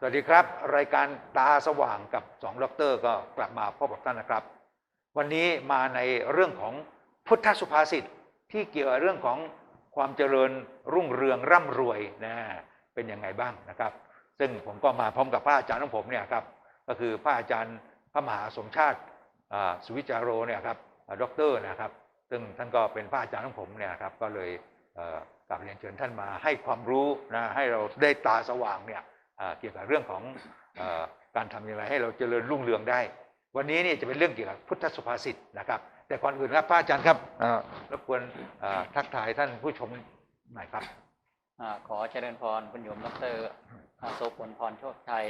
สวัสดีครับ รายการตาสว่างกับสองด็อกเตอร์ก็กลับมาพบกับท่านนะครับ วันนี้มาในเรื่องของพุทธสุภาษิตที่เกี่ยวกับเรื่องของความเจริญรุ่งเรืองร่ำรวยนะเป็นยังไงบ้างนะครับ ซึ่งผมก็มาพร้อมกับพระอาจารย์ของผมเนี่ยครับก็คือพระอาจารย์พระมหาสมชาติสุวิจารโรเนี่ยครับด็อกเตอร์นะครับ ซึ่งท่านก็เป็นพระอาจารย์ของผมเนี่ยครับก็เลยกลับเรียนเชิญท่านมาให้ความรู้นะให้เราได้ตาสว่างเนี่ย เกี่ยวกับเรื่องของเออการทำอย่างไรให้เราเจริญรุ่งเรืองได้ วันนี้นี่จะเป็นเรื่องเกี่ยวกับพุทธสุภาษิตนะครับ แต่ก่อนอื่นครับพระอาจารย์ครับเอ่อรบกวนเอ่อทักทายท่านผู้ชมหน่อยครับอ่าขอเจริญพรคุณโยมดรอาโสพลพรโชคชัย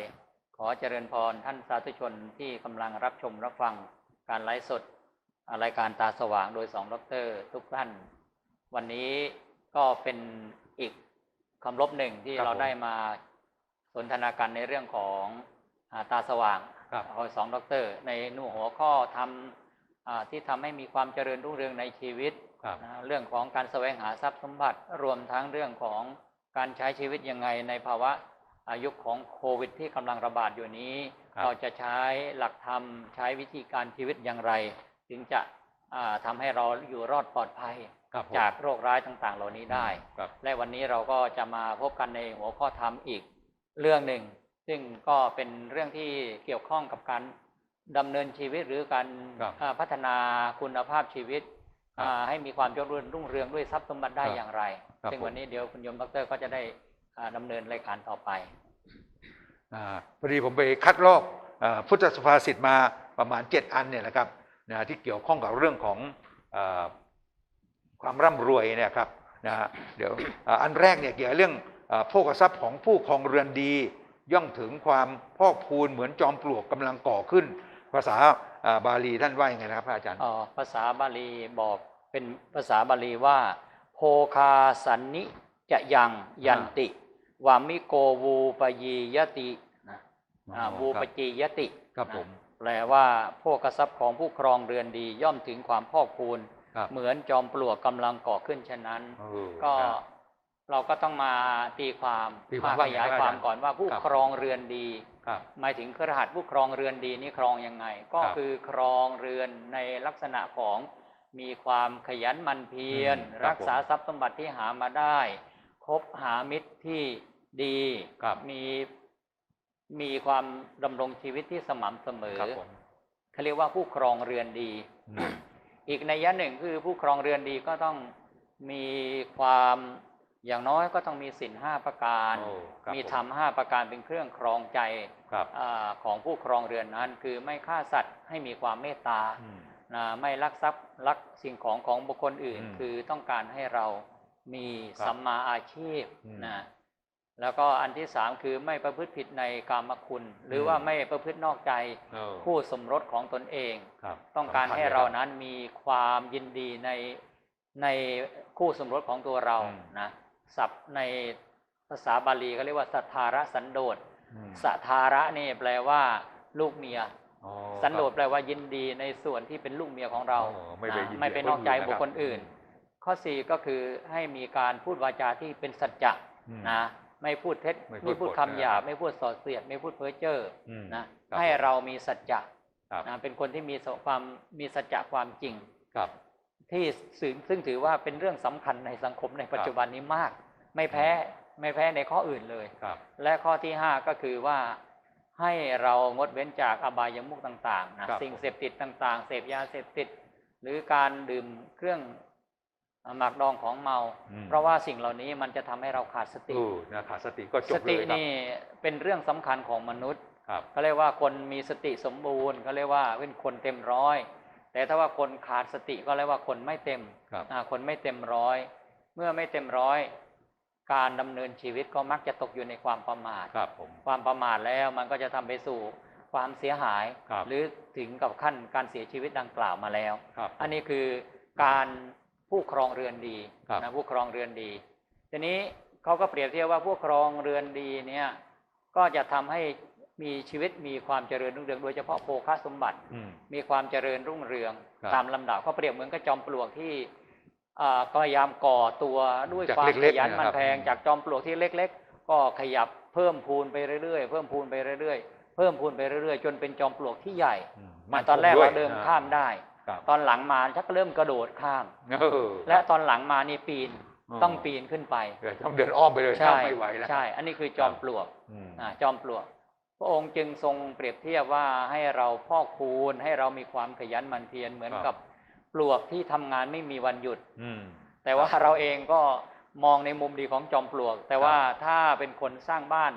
ขอเจริญพรท่านสาธุชนที่กำลังรับชมรับฟังการไลฟ์สดอ่ารายการตาสว่างโดยสองดรทุกท่าน วันนี้ก็เป็นอีกคำลบหนึ่งที่ครับเราผมได้มา สนทนากันในเรื่องของอาตาสว่างครับโดยสองดรในหนูหัวข้อทำอ่าที่ทำให้มีความเจริญรุ่งเรืองในชีวิตครับนะเรื่องของการแสวงหาทรัพย์สมบัติรวมทั้งเรื่องของการใช้ชีวิตยังไงในภาวะอายุของโควิด ที่กำลังระบาดอยู่นี้ครับเราจะใช้หลักธรรมใช้วิธีการชีวิตอย่างไร ถึงจะอ่าทำให้เราอยู่รอดปลอดภัยครับผมจากโรคร้ายต่างๆ เหล่านี้ได้ครับและวันนี้เราก็จะมาพบกันในหัวข้อธรรมอีก เรื่องหนึ่ง ซึ่งก็เป็นเรื่องที่เกี่ยวข้องกับการดำเนินชีวิตหรือการครับอ่าพัฒนาคุณภาพชีวิตครับอ่าให้มีความเจริญรุ่งเรืองด้วยทรัพย์สมบัติได้ครับอย่างไรครับซึ่งผมวันนี้เดี๋ยวคุณโยมดรก็จะได้อ่าดำเนินรายการต่อไปอ่าพอดีผมไปคัดลอกเอ่อพุทธสุภาษิตมาประมาณ 7 อันเนี่ยนะครับนะที่เกี่ยวข้องกับเรื่องของเออความร่ำรวยเนี่ยครับนะฮะเดี๋ยวอ่าอันแรกเนี่ยเกี่ยวกับเรื่องเอ่อ โภคทรัพย์ของผู้ครองเรือนดีย่อมถึงความพอกพูน เหมือนจอมปลวกกำลังก่อขึ้นภาษาอ่าบาลีท่านว่ายังไงนะครับพระอาจารย์เอ่อภาษาบาลีบอกเป็นภาษาบาลีว่าโภคาสันนิจะยังยันติวามิโกวูปยียตินะอ่าอ๋อวูปจียติครับนะผมแปลว่าโภคทรัพย์ของผู้ครองเรือนดีย่อมถึงความพอกพูนครับเหมือนจอมปลวกกำลังก่อขึ้นฉะนั้นเออก็ครับ เราก็ต้องมาตีความตีความมาว่าขยายไงครับความอาจารย์ก่อนว่าผู้ครับครองเรือนดีครับหมายถึงครหัสผู้ครองเรือนดีนี่ครองยังไง ก็ครับคือครองเรือนในลักษณะของมีความขยันหมันเพียรอืมครับรักษาทรัพย์สมบัติที่หามาได้ คบหามิตรที่ดีครับมีมีความดำรงชีวิตที่สม่ำเสมอครับผมเขาเรียกว่าผู้ครองเรือนดีอืมอีกในยยะหนึ่งคือผู้ครองเรือนดีก็ต้องมีความ อย่างน้อยก็ต้องมีสินห้าประการโอ้ครับมีผมธรรมห้าประการเป็นเครื่องครองใจครับอาของผู้ครองเรือนนั้น คือไม่ฆ่าสัตว์ให้มีความเมตตาอืมนะไม่ลักทรัพย์ลักสิ่งของของบุคคลอื่นอืมคือต้องการให้เรามีครับสัมมาอาชีพอืมนะแล้วก็อันที่สามคือไม่ประพฤติผิดในกามคุณ หรืออมว่าไม่ประพฤตินอกใจเออคู่สมรสของตนเองครับต้องการสำคัญให้ลยคเราบนั้นมีความยินดีในในคู่สมรสของตัวเราอืมนะ ศัพท์ในภาษาบาลีก็เรียกว่าสัทธาระสันโดษอืมสัทธาระนี่แปลว่าลูกเมียอ๋อสันโดษครับแปลว่ายินดีในส่วนที่เป็นลูกเมียของเราอ๋อไม่ไปนะยินดีไม่ไปกับนอกใจคนอื่นบุคคลนะครับอื่น ข้อสี่ก็คือให้มีการพูดวาจาที่เป็นสัจจะอืมนะไม่พูดเท็จไม่พูดไม่พูดปดคำหยาบนะครับไม่พูดส่อเสียด ไม่พูดเพ้อเจ้ออมนะครับให้เรามีสัจจะครับนะเป็นคนที่มีความมีสัจจะความจริงครับ ที่ซึ่งซึ่งถือว่าเป็นเรื่องสำคัญในสังคมในปัจจุบันนี้มาก ไม่แพ้ไม่แพ้ในข้ออื่นเลยครับและข้อที่ห้าก็คือว่าให้เรางดเว้นจากอบายมุขต่างๆนะครับสิ่งเสพติดต่างๆ เสพยาเสพติด หรือการดื่มเครื่องหมักดองของเมาอืมเพราะว่าสิ่งเหล่านี้มันจะทำให้เราขาดสติโอ้นะขาดสติก็จสบเลติยครับนี่เป็นเรื่องสำคัญของมนุษย์ครับเขาเรียกว่าคนมีสติสมบูรณ์เขาเรียกว่าเป็นคนเต็มร้อย แต่ถ้าว่าคนขาดสติก็เรียกว่าคนไม่เต็มครับอ่าคนไม่เต็มร้อย เมื่อไม่เต็มร้อย การดำเนินชีวิตก็มักจะตกอยู่ในความประมาทครับผมความประมาทแล้วมันก็จะทำไปสู่ความเสียหายครับหรือถึงกับขั้นการเสียชีวิตดังกล่าวมาแล้วครับอันนี้คือการผู้ครองเรือนดีครับนะผู้ครองเรือนดี ทีนี้เขาก็เปรียบเทียบว่าผู้ครองเรือนดีเนี่ยก็จะทำให้ มีชีวิตมีความเจริญรุ่งเรืองโดยเฉพาะโภคสมบัติอืมมีความเจริญรุ่งเรืองครับตามลำดับเขาเปรียบเหมือนกับจอมปลวกที่อ่าก็พยายามก่อตัวด้วยจากความเล็ขกๆยันหเนยมันครับแพงจากจอมปลวกที่เล็ก ๆ ก็ขยับเพิ่มพูนไปเรื่อยๆ เพิ่มพูนไปเรื่อยๆ เพิ่มพูนไปเรื่อยๆ จนเป็นจอมปลวกที่ใหญ่มั่นตอนแรกคงด้วเรายเดินอ่ข้ามได้ครับตอนหลังมาชักเริ่มกระโดดข้ามเออและตอนหลังมานี่ปีนอ๋อต้องปีนขึ้นไปเดี๋ยวต้องเดินอ้อมไปเลยถ้าไม่ไหวแล้วใช่ อันนี้คือจอมปลวกอืมอ่าจอมปลวก พระองค์จึงทรงเปรียบเทียบว่าให้เราพอกพูนให้เรามีความขยันหมั่นเพียรเหมือนกับปลวกที่ทำงานไม่มีวันหยุด อืมแต่ว่าเราเองก็มองในมุมดีของจอมปลวก แต่ว่าถ้าเป็นคนสร้างบ้าน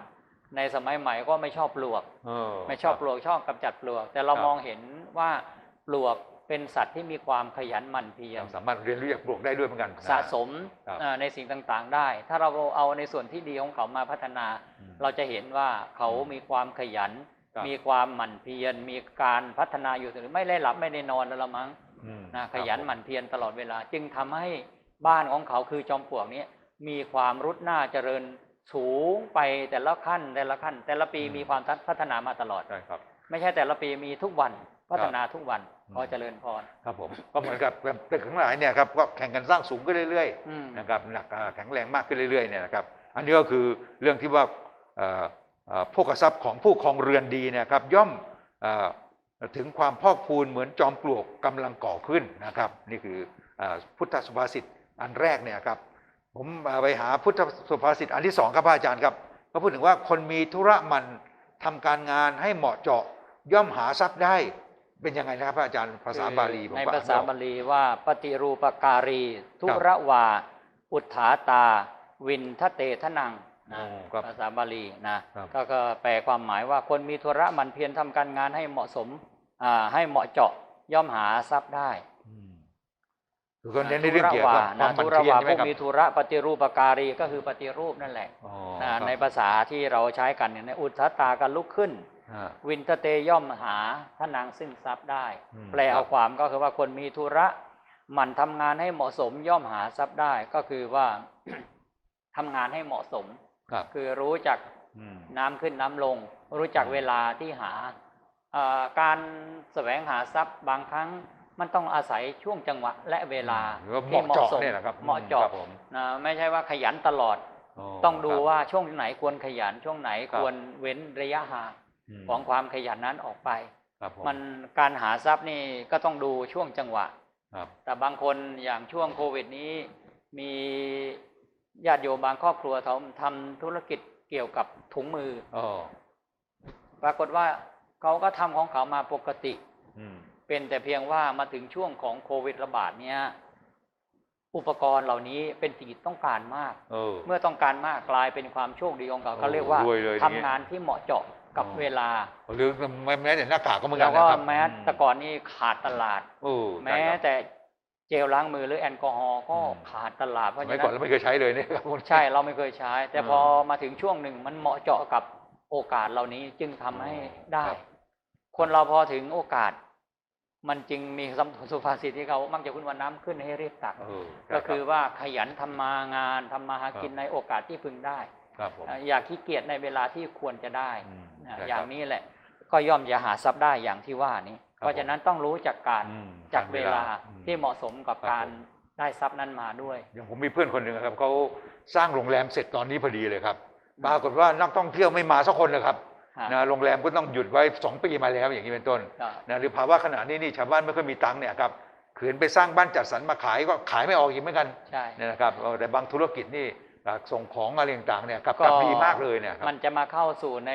ในสมัยใหม่ก็ไม่ชอบปลวกเออไม่ชอบปลวกชอบกำจัดปลวก แต่เราครับมองเห็นว่าปลวก เป็นสัตว์ที่มีความขยันหมั่นเพียรสามารถเรียนรู้จากปลวกได้ด้วยเหมือนกันสะสมครับเอ่อในสิ่งต่างๆ ได้ ถ้าเราเอาในส่วนที่ดีของเขามาพัฒนาอืมเราจะเห็นว่าเขามีความขยันครับมีความหมั่นเพียรมีการพัฒนาอยู่เสมอไม่ได้หลับไม่ได้นอนแล้วละมั้งอืมนะขยันหมั่นเพียรตลอดเวลา จึงทำให้บ้านของเขาคือจอมปลวกนี้มีความรุดหน้าเจริญสูงไปแต่ละขั้นแต่ละขั้น แต่ละปีมีความพัฒนามาตลอดใช่ครับ ไม่ใช่แต่ละปีมีทุกวัน พัฒนาทุกวันอืมขอเจริญพรครับผมก็เหมือนกับตึกทั้งหลายเนี่ยครับก็แข่งกันสร้างสูงขึ้นเรื่อยอืมๆนะครับหนักอ่าแข็งแรงมากขึ้นเรื่อยๆเนี่ยนะครับอันนี้ก็คือเรื่องที่ว่าเอ่อเอ่อโภคทรัพย์ของผู้ครองเรือนดีเนะครับย่อมเอ่อถึงความพอกพูนเหมือนจอมปลวกกำลังก่อขึ้นนะครับ นี่คือเอ่อพุทธสุภาษิตอันแรกเนี่ยครับผมอ่าไปหาพุทธสุภาษิตอันที่สองครับพระอาจารย์ครับก็พูดถึงว่าคนมีธุระมันทำการงานให้เหมาะเจาะย่อมหาทรัพย์ได้ เป็นยังไงนะครับพระอาจารย์ภาษาบาลีผมในก็อ่ภาษาไม่ออกบาลีว่าปฏิรูปการี ทุระวา อุทธาตา วินทะเตทนังอ๋นะอครับภาษาบาลีนะครับก็ก็แปลความหมายว่าคนมีธุระหมันเพียรทำการงานให้เหมาะสมอ่าให้เหมาะเจาะย่อมหาทรัพย์ได้อืมคือก็เน้นในเรื่องเกี่ยวกับความทุมันระเพียรวาใช่ไหมผู้ครับมีธุระปฏิรูปการีก็คือปฏิรูปนั่นแหละอ๋อนะครับในภาษาที่เราใช้กันเนี่ยในอุทธาตาการลุกขึ้นอ่า วินทะเตย่อมหาทนางซึ่งทรัพย์ได้อืมแปลเอาความก็คือว่าคนมีธุระหมั่นทำงานให้เหมาะสมย่อมหาทรัพย์ได้ก็คือว่าทำงานให้เหมาะสมครับคือรู้จักอืมน้ำขึ้นน้ำลง รู้จักอืมเวลาที่หาเอ่อการแสวงหาทรัพย์บางครั้งมันต้องอาศัยช่วงจังหวะและเวลาหรือว่าเหที่มาะเจาะสมเนี่ยแหละครับเหมาะคเจาะรับผมนะไม่ใช่ว่าขยันตลอด ต้องดูว่าช่วงไหนควรขยันช่วงไหนครับควรเว้นระยะห่างม ของความขยันนั้นออกไปครับผมมันการหาทรัพย์นี่ก็ต้องดูช่วงจังหวะครับแต่บางคนอย่างช่วงโควิดนี้มีญาติโยมบางครอบครัวเขาทำธุรกิจเกี่ยวกับถุงมืออ๋อปรากฏว่าเขาก็ทำของเขามาปกติอืมเป็นแต่เพียงว่ามาถึงช่วงของโควิดระบาดเนี้ยอุปกรณ์เหล่านี้เป็นสิ่งที่ต้องการมากเออเมื่อต้องการมากกลายเป็นความโชคดีของเขาโอ้เขาเรียกว่ารวยเลยทำทีนี้งานที่เหมาะเจาะ กับอ๋อเวลาหรือแม้แต่หน้ากากก็เหมือนกัแล้นวก็นะครับแม้แต่ก่อนนี่ขาดตลาดโอ้แม้แต่เจลล้างมือหรือแอลกอฮอล์ก็อืมขาดตลาดเพสราะมัยฉะก่อนนั้เรานไม่เคยใช้เลยเนี่ยครับใช่เราไม่เคยใช้ แต่อืมพอมาถึงช่วงหนึ่งมันเหมาะเจาะกับโอกาสเหล่านี้จึงทำให้ได้ครับคนเราพอถึงโอกาส มันจึงมีคำสุภาษิตที่เขามักจะพูดว่าน้ำขึ้นให้เรียกตักเออก็คือว่าขยันทำมางานทำมาหากินครับในโอกาสที่พึงได้ครับผมอ่าอย่าขี้เกียจในเวลาที่ควรจะได้ อืมอ่าใช่ครับอย่างนี้แหละ ก็ย่อมจะหาทรัพย์ได้อย่างที่ว่านี้ครับเพราะฉะนั้นต้องรู้จักการอืมจักเวลาอืมที่เหมาะสมกับครับการผมได้ทรัพย์นั้นมาด้วยอย่างผมมีเพื่อนคนหนึ่งครับเขาสร้างโรงแรมเสร็จตอนนี้พอดีเลยครับปรากฏว่านักท่องเที่ยวไม่มาสักคนเลยครับฮะนะโรงแรมก็ต้องหยุดไว้สองปีมาแล้วอย่างนี้เป็นต้นก็นะหรือภาวะขณะนี้นี่ชาวบ้านไม่ค่อยมีตังค์เนี่ยครับขืนไปสร้างบ้านจัดสรรมาขายก็ขายไม่ออกอีกเหมือนกันใช่เนี่ยนะครับเออแต่บางธุรกิจนี่อ่า ส่งของอะไรต่างๆเนี่ยกลับก็กลับดีมากเลยเนี่ยครับมันจะมาเข้าสู่ใน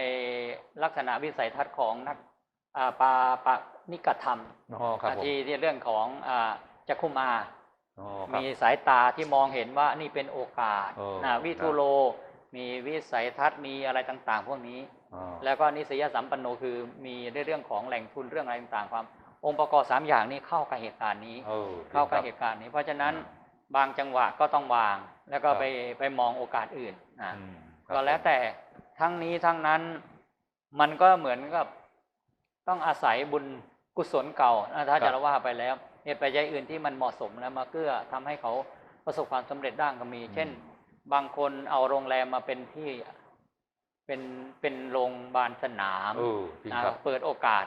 ลักษณะวิสัยทัศน์ของนักอ่าปาปานิกธรรมอ๋อครับผมที่ที่เรื่องของอ่าจักขุมาอ๋อครับมีสายตาที่มองเห็นว่านี่เป็นโอกาสเออนะวิทูโล มีวิสัยทัศน์มีอะไรต่าง ๆ พวกนี้อ๋อแล้วก็นิสยสัมปันโนคือมีในเรื่องของแหล่งทุนเรื่องอะไรต่างๆความ องค์ประกอบสามอย่างนี้เข้ากับเหตุการณ์นี้เออเข้ากับครับเหตุการณ์นี้ เพราะฉะนั้นอ่บางจังหวะก็ต้องวาง แล้วก็ครับไปไปมองโอกาสอื่นนะอืมครับก็แล้วแต่ทั้งนี้ทั้งนั้นมันก็เหมือนกับต้องอาศัยบุญกุศลเก่านะถ้าจะว่าไปแล้วเหตุปัจจัยอื่นที่มันเหมาะสมแล้วมาเกื้อทำให้เขาประสบความสำเร็จได้ก็มี เช่น บางคนเอาโรงแรมมาเป็นที่เป็นเป็นโรงพยาบาลสนามเออจริงนะครับเปิดโอกาส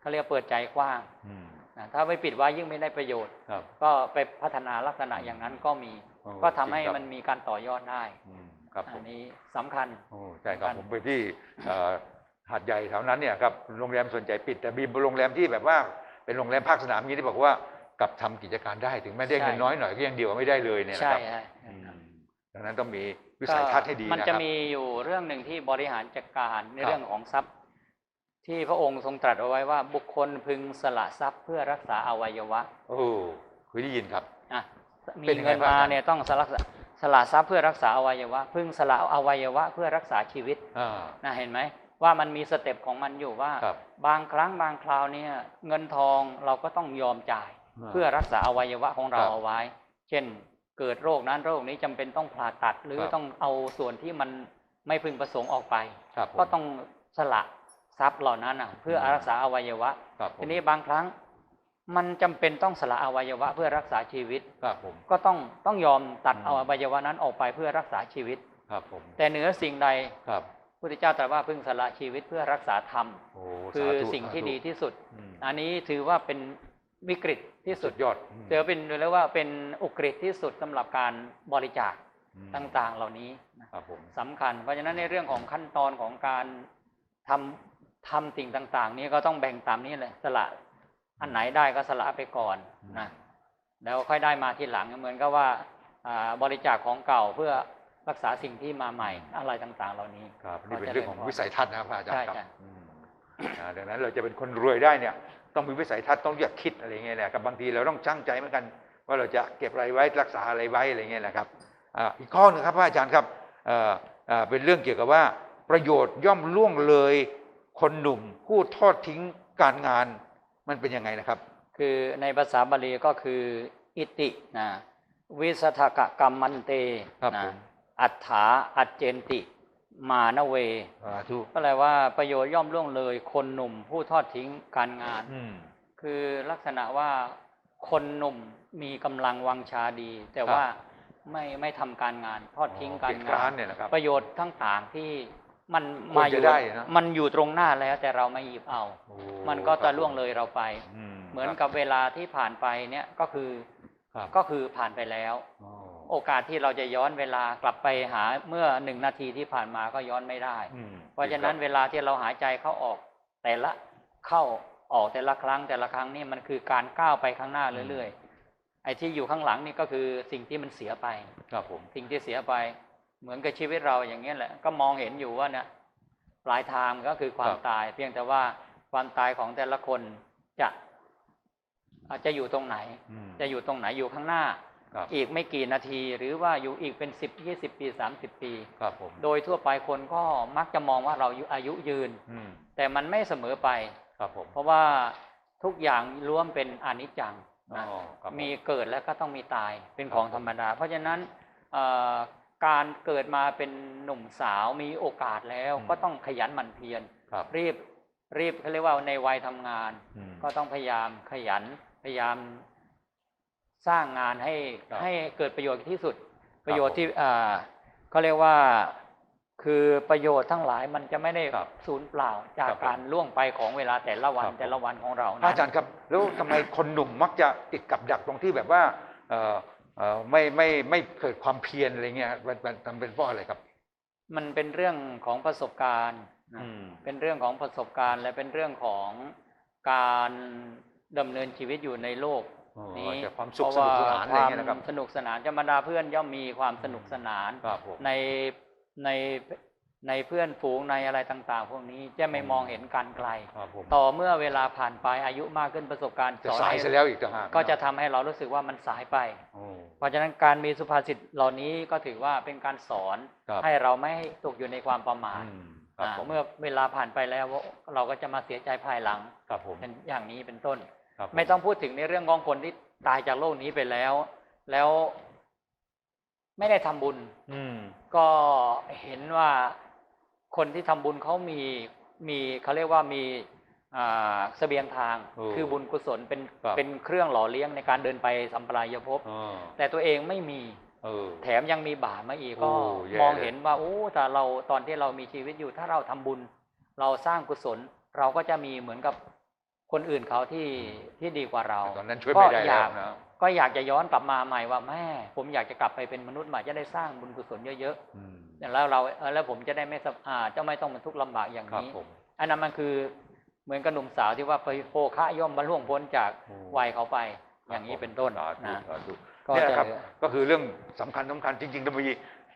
เขาเรียกเปิดใจกว้างอืมนะถ้าไม่ปิดไว้ยิ่งไม่ได้ประโยชน์ครับก็ไปพัฒนาลักษณะอย่างนั้นก็มีอ๋อ ก็ทำให้จริงครับมันมีการต่อยอดได้อืมครับผอัมนนี้สำคัญโอ้ใช่ครับสำคัญผมไปที่เอ่อหาดใหญ่แถวนั้นเนี่ยครับโรงแรมส่วนใหญ่ปิด แต่มีโรงแรมที่แบบว่าเป็นโรงแรมภาคสนามนี้ที่บอกว่ากลับทำกิจการได้ถึงแม้ได้เงินน้อยหน่อยก็ยังเดียวไม่ได้เลยเนี่ยนะใช่ครับใช่อืมดังนั้นต้องมีวิสัยทัศน์ให้ดีมันนะคจะรับมีอยู่เรื่องหนึ่งที่บริหารจัดการในครับเรื่องของทรัพย์ ที่พระองค์ทรงตรัสเอาไว้ว่าบุคคลพึงสละทรัพย์เพื่อรักษาอวัยวะ โอ้เคยได้ยินครับอะ มีเป็นยังไงเงินบ้างมาครับเนี่ยต้องสละสละทรัพย์เพื่อรักษาอวัยวะพึงสละอวัยวะเพื่อรักษาชีวิตอ่านะเห็นไหมว่ามันมีสเต็ปของมันอยู่ว่าครับบางครั้งบางคราวเนี่ยเงินทองเราก็ต้องยอมจ่ายอ่าเพื่อรักษาอวัยวะของเราครับเอาไว้ เช่นเกิดโรคนั้นโรคนี้จำเป็นต้องผ่าตัดหรือครับต้องเอาส่วนที่มันไม่พึงประสงค์ออกไปครับผมก็ต้องสละทรัพย์เหล่านั้นนะเพื่ออืมรักษาอวัยวะครับผมทีนี้บางครั้ง มันจำเป็นต้องสละอวัยวะเพื่อรักษาชีวิตครับผมก็ต้องต้องยอมตัดอืมเอาอวัยวะนั้นออกไปเพื่อรักษาชีวิตครับผมแต่เหนือสิ่งใดครับพระพุทธเจ้าตรัสว่าพึงสละชีวิตเพื่อรักษาธรรมโอ้คือสาธุสิ่งที่สาธุดีที่สุดอืมอันนี้ถือว่าเป็นวิกฤตที่สุสุดดยอดมเถือเป็นเรียกว่าเป็นอุกฤษที่สุดสำหรับการบริจาคอืมต่างๆ เหล่านี้นะครับผมสำคัญ เพราะฉะนั้นในเรื่องของขั้นตอนของการทำทำสิ่งต่าง ๆ นี้ก็ต้องแบ่งตามนี้เลยสละ อันไหนได้ก็สละไปก่อนนะแล้วค่อยได้มาทีหลังเหมือนกับว่าอ่าบริจาคของเก่าเพื่อรักษาสิ่งที่มาใหม่อะไรต่างๆ เหล่านี้ครับนี่เป็นเรื่องของวิสัยทัศน์นะครับพระอาจารย์ใช่ครับใช่อืมอ่าดังนั้นเราจะเป็นคนรวยได้เนี่ย ต้องมีวิสัยทัศน์ต้องอยากคิดอะไรเงี้ยนะครับบางทีเราต้องช่างใจเหมือนกัน ว่าเราจะเก็บอะไรไว้รักษาอะไรไว้อะไรเงี้ยนะครับอ่าอีกข้อหนึงครับพระอาจารย์ครับเอ่อเอ่อเป็นเรื่องเกี่ยวกับว่า ประโยชน์ย่อมล่วงเลย คนหนุ่มผู้ทอดทิ้งการงาน มันเป็นยังไงนะครับ คือในภาษาบาลีก็คือ อิตินะวิสทกกรรมมันเตครับนะผมอัฏฐาอัจเจนติ มานเวสาธุก็แปลว่าประโยชน์ย่อมล่วงเลย คนหนุ่มผู้ทอดทิ้งการงานอืมคือลักษณะว่าคนหนุ่มมีกำลังวังชาดี แต่ครับว่าไม่ไม่ทำการงานทอดทิ้งการเกียจงาคร้านนเนี่ยนะครับประโยชน์ทั้งต่างที่ มันควรมาอจะยู่ได้นะมันอยู่ตรงหน้าแล้วแต่เราไม่หยิบเอาโอ้มันก็คจะรับล่วงเลยเราไปอืมเหมือนครับกับเวลาที่ผ่านไปเนี่ยก็คือครับก็คือผ่านไปแล้วอ๋อโอกาสที่เราจะย้อนเวลากลับไปหาเมื่อหนึ่งนาทีที่ผ่านมาก็ย้อนไม่ได้อืมเพราะฉะนั้นเวลาที่เราหายใจเข้าออกแต่ละเข้าออกแต่ละครั้งแต่ละครั้งนี่มันคือการก้าวไปข้างหน้าเรื่อยๆไอ้ที่อยู่ข้างหลังนี่ก็คือสิ่งที่มันเสียไป ครับผม สิ่งที่เสียไป เหมือนกับชีวิตเราอย่างเงี้ยแหละ ก็มองเห็นอยู่ว่าเนี่ยปลายทางก็คือความตาย เพียงแต่ว่าความตายของแต่ละคนจะอาจจะอยู่ตรงไหนอืมจะอยู่ตรงไหนอยู่ข้างหน้าครับอีกไม่กี่นาที หรือว่าอยู่อีกเป็นสิบยี่สิบปีสามสิบปีครับผมโดยทั่วไปคนก็มักจะมองว่าเราอายุยืนอืมแต่มันไม่เสมอไปครับผมเพราะว่าทุกอย่างล้วนเป็นอนิจจังอ๋อนะครับผมีเกิดแล้วก็ต้องมีตายเป็นของธรรมดา เพราะฉะนั้นเอ่อ การเกิดมาเป็นหนุ่มสาวมีโอกาสแล้วอืมก็ต้องขยันหมั่นเพียรครับรีบรีบเขาเรียกว่าในวัยทำงานอืมก็ต้องพยายามขยันพยายามสร้างงานให้ครับให้เกิดประโยชน์ที่สุดบประโยชน์ผมที่อ่าเขาเรียกว่าคือประโยชน์ทั้งหลายมันจะไม่ได้ครับสูญเปล่าจากครับผมการล่วงไปของเวลาแต่ละวันครับผมแต่ละวันของเราพระอาจารย์ครับ แล้วทำไมคนหนุ่มมักจะติดกับดักตรงที่แบบว่าเอ่อเอ่อ ไม่ไม่ไม่เกิดความเพียรอะไรเงี้ยมันมันมันเป็นเพราะอะไรครับ มันเป็นเรื่องของประสบการณ์นะอืมเป็นเรื่องของประสบการณ์ และเป็นเรื่องของการดำเนินชีวิตอยู่ในโลกอ๋อนี้แต่ความสุขสนุกสนานอะไรเงี้ยนะครับวามสนุกสนานธรรมดาเพื่อนย่อมมีความสนุกสนานครับผมในใน ในเพื่อนฝูงในอะไรต่าง ๆ พวกนี้จะไม่อืมมองเห็นการไกลครับผมต่อเมื่อเวลาผ่านไปอายุมากขึ้นประสบการณ์จะสอนสายให้ซะแล้วอีกต่างหากก็จะทำให้เรารู้สึกว่ามันสายไปโอ้เพราะฉะนั้นการมีสุภาษิตเหล่านี้ก็ถือว่าเป็นการสอนครับให้เราไม่ให้ตกอยู่ในความประมาทอืมครับอ่าผมเมื่อเวลาผ่านไปแล้วเราก็จะมาเสียใจภายหลังครับผมเป็นอย่างนี้เป็นต้นครับผไม่ต้องพูดถึงในเรื่องของคนที่ตายจากโลกนี้ไปแล้ว แล้วไม่ได้ทำบุญอืมก็เห็นว่า คนที่ทำบุญเขามีมีเขาเรียกว่ามีอ่าเสบียงทางโอ้คือบุญกุศลเป็นครับเป็นเครื่องหล่อเลี้ยงในการเดินไปสัมปรายภพอ๋อแต่ตัวเองไม่มีเออแถมยังมีบาปมาอีกโอ้ก็แย่มองเลยเห็นว่าโอ้แต่เราตอนที่เรามีชีวิตอยู่ถ้าเราทำบุญ เราสร้างกุศลเราก็จะมีเหมือนกับคนอื่นเขาที่ที่ดีกว่าเราตอนนั้นช่วยไม่ได้ก็อแล้ยาวกนะก็อยากจะย้อนกลับมาใหม่ว่าแม่ผมอยากจะกลับไปเป็นมนุษย์ใหม่จะได้สร้างบุญกุศลเยอะอืมๆ แล้วเราเออแล้วผมจะได้ไม่สบอ่าจะไม่ต้องบรรทุกข์ลำบากอย่างครับนี้ผมอันนั้นมันคือเหมือนกับหนุ่มสาวที่ว่าไปโภคะย่อมบรรล่วงพ้นจากอืมวัยเขาไป อย่างนี้เป็นต้นสาธุนะสาธุก็เนี่ยจะครับก็คือเรื่องสำคัญสำคัญจริงๆเรามี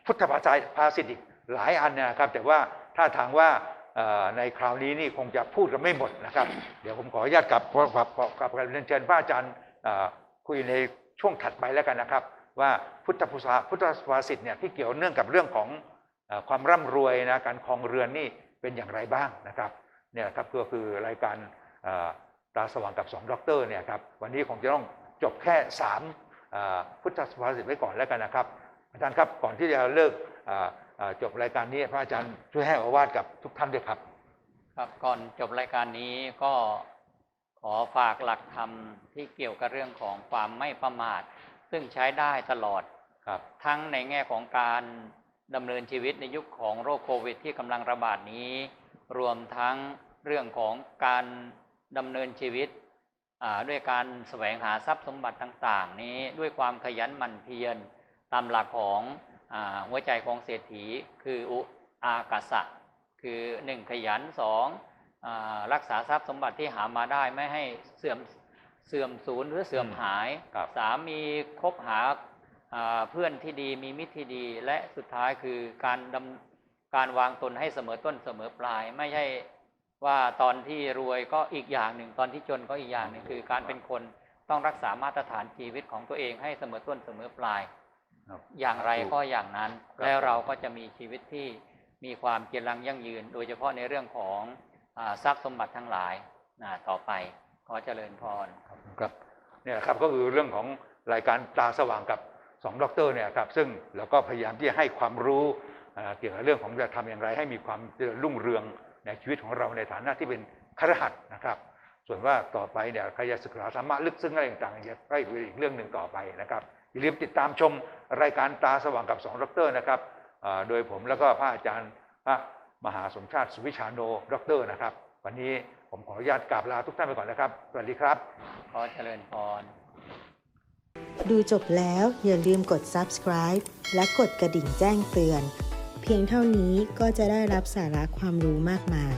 พุทธภาษาภาษิตอีกหลายอันเนยนะครับ แต่ว่าถ้าทางว่าเอ่อในคราวนี้นี่คงจะพูดกันไม่หมดนะครับ เดี๋ยวผมขออนุญาตกลับกลับกลับกลับเรียนเชิญพระอาจารย์เอ่อคุยในช่วงถัดไปแล้วกันนะครับ ว่าพุทธภาษาพุทธภาษิตเนี่ยที่เกี่ยวเนื่องกับเรื่องของเอ่อ ความร่ำรวยนะการครองเรือนนี่เป็นอย่างไรบ้างนะครับเนี่ยครับก็คือรายการเอ่อตาสว่างกับสองด็อกเตอร์เนี่ยครับวันนี้คงจะต้องจบแค่สามอ่าพุทธภาษิตไว้ก่อนแล้วกันนะครับอาจารย์ครับก่อนที่จะเลิกอ่าอ่าจบรายการนี้พระอาจารย์ช่วยให้โอวาทกับทุกท่านด้วยครับ ครับก่อนจบรายการนี้ก็ขอฝากหลักธรรมที่เกี่ยวกับเรื่องของความไม่ประมาท ซึ่งใช้ได้ตลอดครับทั้งในแง่ของการ ดำเนินชีวิตในยุคของโรคโควิด ที่กำลังระบาดนี้ รวมทั้งเรื่องของการดำเนินชีวิตอ่าด้วยการแสวงหาทรัพย์สมบัติต่าง ๆ นี้ด้วยความขยันหมั่นเพียรตามหลักของอาหัวใจของเศรษฐี คืออุอากาสะคือหนึ่งขยันสองอารักษาทรัพย์สมบัติที่หามาได้ไม่ให้เสื่อมเสื่อมสูญหรือเสื่อมหายครับสามมีคบหาอ่า เพื่อนที่ดีมีมิตรที่ดีและสุดท้ายคือการดำการวางตนให้เสมอต้นเสมอปลาย ไม่ใช่ว่าตอนที่รวยก็อีกอย่างหนึ่งตอนที่จนก็อีกอย่างหนึ่งคือการเป็นคนต้องรักษามาตรฐานชีวิตของตัวเองให้เสมอต้นเสมอปลาย อย่างไรก็อย่างนั้น แล้วเราก็จะมีชีวิตที่มีความเจริญยั่งยืน โดยเฉพาะในเรื่องของทรัพย์สมบัติทั้งหลายต่อไปขอเจริญพรครับเนี่ยนะครับก็คือเรื่องของรายการตาสว่างกับ สองด็อกเตอร์เนี่ยครับซึ่งเราก็พยายามที่จะให้ความรู้เกี่ยวกับเรื่องของจะทำอย่างไร ให้มีความรุ่งเรืองในชีวิตของเราในฐานะที่เป็นครหัสนะครับ ส่วนว่าต่อไปเนี่ยใครจะศึกษาธรรมะลึกซึ้งอะไรต่างๆจะไปอีกเรื่องหนึ่งต่อไปนะครับอย่าลืมติดตามชมรายการตาสว่างกับสองด็อกเตอร์นะครับโดยผมแล้วก็พระอาจารย์พระมหาสมชาติสุวิชาโนด็อกเตอร์นะครับ วันนี้ผมขออนุญาตกราบลาทุกท่านไปก่อนนะครับ สวัสดีครับ ขอเจริญพร ดูจบแล้วอย่าลืมกด subscribe และกดกระดิ่งแจ้งเตือน เพียงเท่านี้ก็จะได้รับสาระความรู้มากมาย